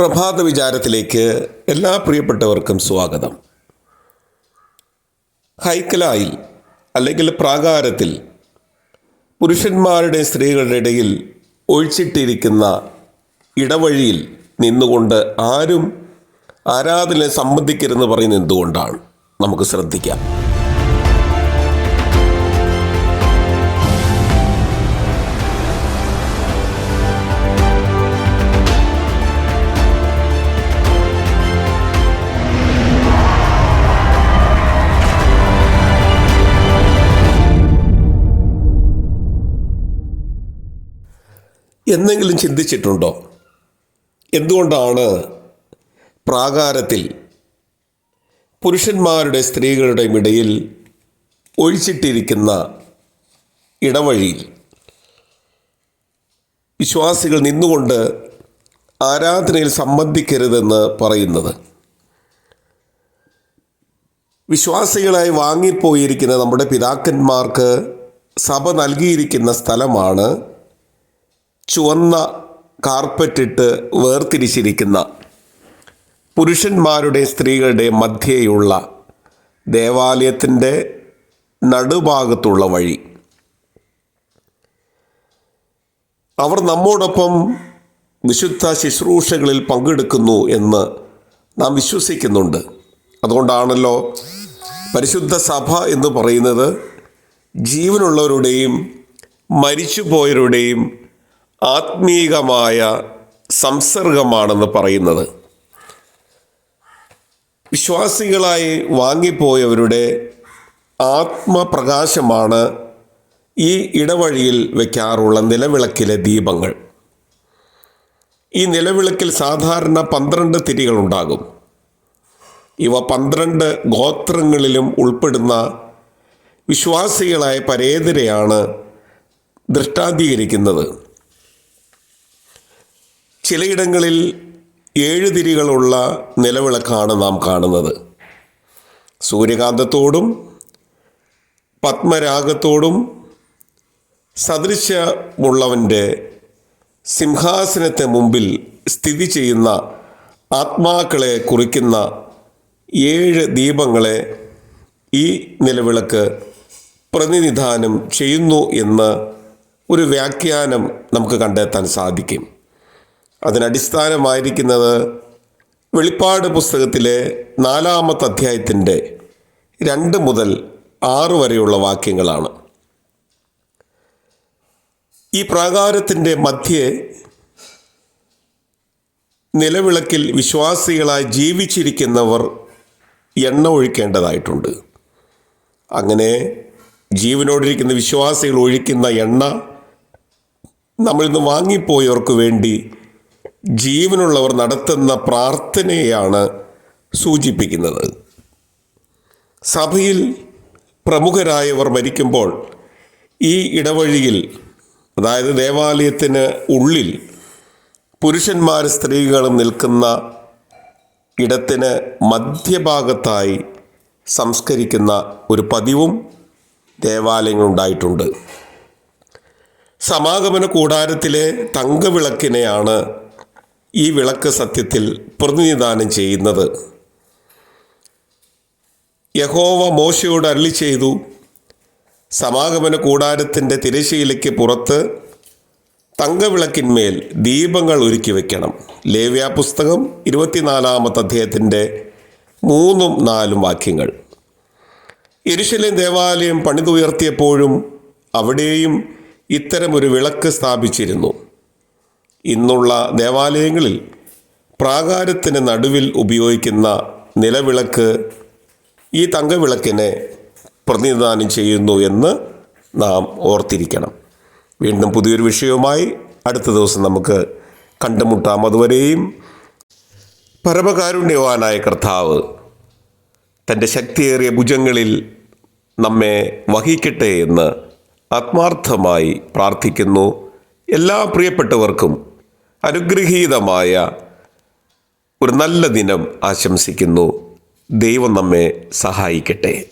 പ്രഭാത വിചാരത്തിലേക്ക് എല്ലാ പ്രിയപ്പെട്ടവർക്കും സ്വാഗതം. ഹൈക്കലായിൽ അല്ലെങ്കിൽ പ്രാകാരത്തിൽ പുരുഷന്മാരുടെ സ്ത്രീകളുടെ ഇടയിൽ ഒഴിച്ചിട്ടിരിക്കുന്ന ഇടവഴിയിൽ നിന്നുകൊണ്ട് ആരും ആരാധനയെ സംബന്ധിക്കരുതെന്ന് പറയുന്നത് എന്തുകൊണ്ടാണ്? നമുക്ക് ശ്രദ്ധിക്കാം. എന്തെങ്കിലും ചിന്തിച്ചിട്ടുണ്ടോ? എന്തുകൊണ്ടാണ് പ്രാകാരത്തിൽ പുരുഷന്മാരുടെ സ്ത്രീകളുടെ ഇടയിൽ ഒഴിച്ചിട്ടിരിക്കുന്ന ഇടവഴിയിൽ വിശ്വാസികൾ നിന്നുകൊണ്ട് ആരാധനയിൽ സംബന്ധിക്കരുതെന്ന് പറയുന്നത്? വിശ്വാസികളായി വാങ്ങിപ്പോയിരിക്കുന്ന നമ്മുടെ പിതാക്കന്മാർക്ക് സഭ നൽകിയിരിക്കുന്ന സ്ഥലമാണ് ചുവന്ന കാർപ്പറ്റിട്ട് വേർതിരിച്ചിരിക്കുന്ന പുരുഷന്മാരുടെ സ്ത്രീകളുടെ മധ്യേയുള്ള ദേവാലയത്തിന്റെ നടുഭാഗത്തുള്ള വഴി. അവർ നമ്മോടൊപ്പം വിശുദ്ധ ശുശ്രൂഷകളിൽ പങ്കെടുക്കുന്നു എന്ന് നാം വിശ്വസിക്കുന്നുണ്ട്. അതുകൊണ്ടാണല്ലോ പരിശുദ്ധ സഭ എന്ന് പറയുന്നത് ജീവനുള്ളവരുടെയും മരിച്ചുപോയവരുടെയും ആത്മീകമായ സംസർഗമാണെന്ന് പറയുന്നത്. വിശ്വാസികളായി വാങ്ങിപ്പോയവരുടെ ആത്മപ്രകാശമാണ് ഈ ഇടവഴിയിൽ വയ്ക്കാറുള്ള നിലവിളക്കിലെ ദീപങ്ങൾ. ഈ നിലവിളക്കിൽ സാധാരണ പന്ത്രണ്ട് തിരികളുണ്ടാകും. ഇവ പന്ത്രണ്ട് ഗോത്രങ്ങളിലും ഉൾപ്പെടുന്ന വിശ്വാസികളായ പരേതരെയാണ് ദൃഷ്ടാന്തീകരിക്കുന്നത്. ചിലയിടങ്ങളിൽ ഏഴ് തിരികളുള്ള നിലവിളക്കാണ് നാം കാണുന്നത്. സൂര്യകാന്തത്തോടും പത്മരാഗത്തോടും സദൃശമുള്ളവന്റെ സിംഹാസനത്തെ മുമ്പിൽ സ്ഥിതി ചെയ്യുന്ന ആത്മാക്കളെ കുറിക്കുന്ന ഏഴ് ദീപങ്ങളെ ഈ നിലവിളക്ക് പ്രതിനിധാനം ചെയ്യുന്നു എന്ന് ഒരു വ്യാഖ്യാനം നമുക്ക് കണ്ടെത്താൻ സാധിക്കും. അതിനടിസ്ഥാനമായിരിക്കുന്നത് വെളിപ്പാട് പുസ്തകത്തിലെ നാലാമത്തെ അധ്യായത്തിന്റെ രണ്ട് മുതൽ ആറ് വരെയുള്ള വാക്യങ്ങളാണ്. ഈ പ്രാകാരത്തിന്റെ മധ്യേ നിലവിളക്കിൽ വിശ്വാസികളായി ജീവിച്ചിരിക്കുന്നവർ എണ്ണ ഒഴിക്കേണ്ടതായിട്ടുണ്ട്. അങ്ങനെ ജീവനോടിരിക്കുന്ന വിശ്വാസികൾ ഒഴിക്കുന്ന എണ്ണ നമ്മളിന്ന് വാങ്ങിപ്പോയവർക്ക് വേണ്ടി ജീവനുള്ളവർ നടത്തുന്ന പ്രാർത്ഥനയാണ് സൂചിപ്പിക്കുന്നത്. സഭയിൽ പ്രമുഖരായവർ മരിക്കുമ്പോൾ ഈ ഇടവഴിയിൽ അതായത് ദേവാലയത്തിന് ഉള്ളിൽ പുരുഷന്മാർ സ്ത്രീകളും നിൽക്കുന്ന ഇടത്തിന് മധ്യഭാഗത്തായി സംസ്കരിക്കുന്ന ഒരു പതിവും ദേവാലയങ്ങളുണ്ടായിട്ടുണ്ട് സമാഗമന കൂടാരത്തിലെ തങ്കവിളക്കിനെയാണ് ഈ വിളക്ക് സത്യത്തിൽ പ്രതിനിധാനം ചെയ്യുന്നത്. യഹോവ മോശയോട് അരളി ചെയ്തു സമാഗമന കൂടാരത്തിന്റെ തിരശീലയ്ക്ക് പുറത്ത് തങ്കവിളക്കിന്മേൽ ദീപങ്ങൾ ഒരുക്കി വയ്ക്കണം ലേവ്യ പുസ്തകം ഇരുപത്തിനാലാമത്തെ അദ്ദേഹത്തിന്റെ മൂന്നും നാലും വാക്യങ്ങൾ. എരുശലേം ദേവാലയം പണിതുയർത്തിയപ്പോഴും അവിടെയും ഇത്തരമൊരു വിളക്ക് സ്ഥാപിച്ചിരുന്നു. ഇന്നുള്ള ദേവാലയങ്ങളിൽ പ്രാകാരത്തിന് നടുവിൽ ഉപയോഗിക്കുന്ന നിലവിളക്ക് ഈ തങ്കവിളക്കിനെ പ്രതിനിധാനം ചെയ്യുന്നു എന്ന് നാം ഓർത്തിരിക്കണം. വീണ്ടും പുതിയൊരു വിഷയവുമായി അടുത്ത ദിവസം നമുക്ക് കണ്ടുമുട്ടാം. അതുവരെയും പരമകാരുണ്യവാനായ കർത്താവ് തന്റെ ശക്തിയേറിയ ഭുജങ്ങളിൽ നമ്മെ വഹിക്കട്ടെ എന്ന് ആത്മാർത്ഥമായി പ്രാർത്ഥിക്കുന്നു. എല്ലാ പ്രിയപ്പെട്ടവർക്കും അനുഗ്രഹീതമായ ഒരു നല്ല ദിനം ആശംസിക്കുന്നു. ദൈവം നമ്മെ സഹായിക്കട്ടെ.